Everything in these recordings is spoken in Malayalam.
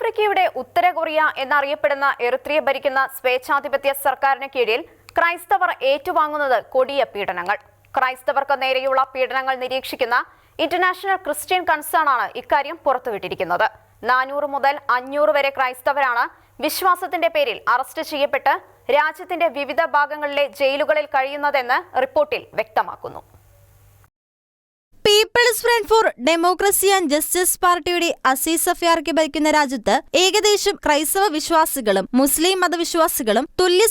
ആഫ്രിക്കയുടെ ഉത്തര കൊറിയ എന്നറിയപ്പെടുന്ന എറിത്രിയ ഭരിക്കുന്ന സ്വേച്ഛാധിപത്യ സർക്കാരിന് കീഴിൽ ക്രൈസ്തവർ ഏറ്റുവാങ്ങുന്നത് കൊടിയ പീഡനങ്ങൾ. ക്രൈസ്തവർക്ക് നേരെയുള്ള പീഡനങ്ങൾ നിരീക്ഷിക്കുന്ന ഇന്റർനാഷണൽ ക്രിസ്ത്യൻ കൺസേൺ ആണ് ഇക്കാര്യം പുറത്തുവിട്ടിരിക്കുന്നത്. നാനൂറ് മുതൽ അഞ്ഞൂറ് വരെ ക്രൈസ്തവരാണ് വിശ്വാസത്തിന്റെ പേരിൽ അറസ്റ്റ് ചെയ്യപ്പെട്ട് രാജ്യത്തിന്റെ വിവിധ ഭാഗങ്ങളിലെ ജയിലുകളിൽ കഴിയുന്നതെന്ന് റിപ്പോർട്ടിൽ വ്യക്തമാക്കുന്നു. People's Front for Democracy and Justice പാർട്ടിയുടെ അസീസ് സഫിയാർക്ക് ഭരിക്കുന്ന രാജ്യത്ത് ഏകദേശം ക്രൈസ്തവ വിശ്വാസികളും മുസ്ലിം മതവിശ്വാസികളും തുല്യ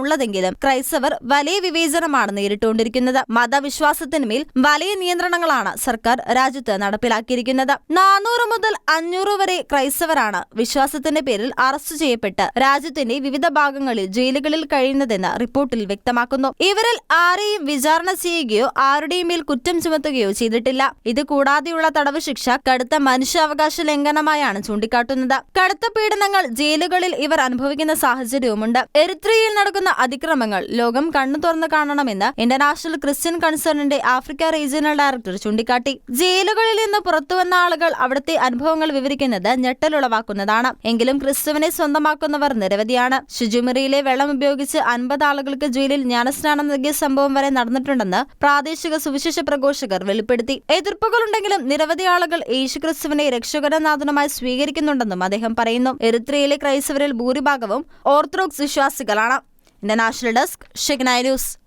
ഉള്ളതെങ്കിലും ക്രൈസ്തവർ വലിയ വിവേചനമാണ് നേരിട്ടുകൊണ്ടിരിക്കുന്നത്. മതവിശ്വാസത്തിനുമേൽ വലിയ നിയന്ത്രണങ്ങളാണ് സർക്കാർ രാജ്യത്ത് നടപ്പിലാക്കിയിരിക്കുന്നത്. നാനൂറ് മുതൽ അഞ്ഞൂറ് വരെ ക്രൈസ്തവരാണ് വിശ്വാസത്തിന്റെ പേരിൽ അറസ്റ്റ് ചെയ്യപ്പെട്ട് രാജ്യത്തിന്റെ വിവിധ ഭാഗങ്ങളിൽ ജയിലുകളിൽ കഴിയുന്നതെന്ന് റിപ്പോർട്ടിൽ വ്യക്തമാക്കുന്നു. ഇവരിൽ ആരെയും വിചാരണ ചെയ്യുകയോ ആരുടെയും മേൽ കുറ്റം ചുമത്തുകയോ ചെയ്തിട്ടില്ല. ഇത് കൂടാതെയുള്ള തടവ് ശിക്ഷ കടുത്ത മനുഷ്യാവകാശ ലംഘനമായാണ് ചൂണ്ടിക്കാട്ടുന്നത്. കടുത്ത പീഡനങ്ങൾ ജയിലുകളിൽ ഇവർ അനുഭവിക്കുന്ന സാഹചര്യവുമുണ്ട്. എരിത്രയിൽ നടക്കുന്ന അതിക്രമങ്ങൾ ലോകം കണ്ണു തുറന്നു കാണണമെന്ന് ഇന്റർനാഷണൽ ക്രിസ്ത്യൻ കൺസേണിന്റെ ആഫ്രിക്ക റീജിയണൽ ഡയറക്ടർ ചൂണ്ടിക്കാട്ടി. ജയിലുകളിൽ നിന്ന് പുറത്തുവന്ന ആളുകൾ അവിടുത്തെ അനുഭവങ്ങൾ വിവരിക്കുന്നത് ഞെട്ടലുളവാക്കുന്നതാണ്. എങ്കിലും ക്രിസ്തുവിനെ സ്വന്തമാക്കുന്നവർ നിരവധിയാണ്. ശുചിമുറിയിലെ വെള്ളം ഉപയോഗിച്ച് അൻപത് ആളുകൾക്ക് ജയിലിൽ ജ്ഞാനസ്നാനം നൽകിയ സംഭവം വരെ നടന്നിട്ടുണ്ടെന്ന് പ്രാദേശിക സുവിശേഷ പ്രഘോഷകർ വെളിപ്പെടുത്തി. എതിർപ്പുകളുണ്ടെങ്കിലും നിരവധി ആളുകൾ യേശുക്രിസ്തുവിനെ രക്ഷകരനാഥനുമായി സ്വീകരിക്കുന്നുണ്ടെന്നും അദ്ദേഹം പറയുന്നു. എറിത്രയിലെ ക്രൈസ്തവരിൽ ഭൂരിഭാഗവും ഓർത്തഡോക്സ് വിശ്വാസികളാണ്. ഇന്റർനാഷണൽ ഡെസ്ക് ഷെഗ്നൈ ന്യൂസ്.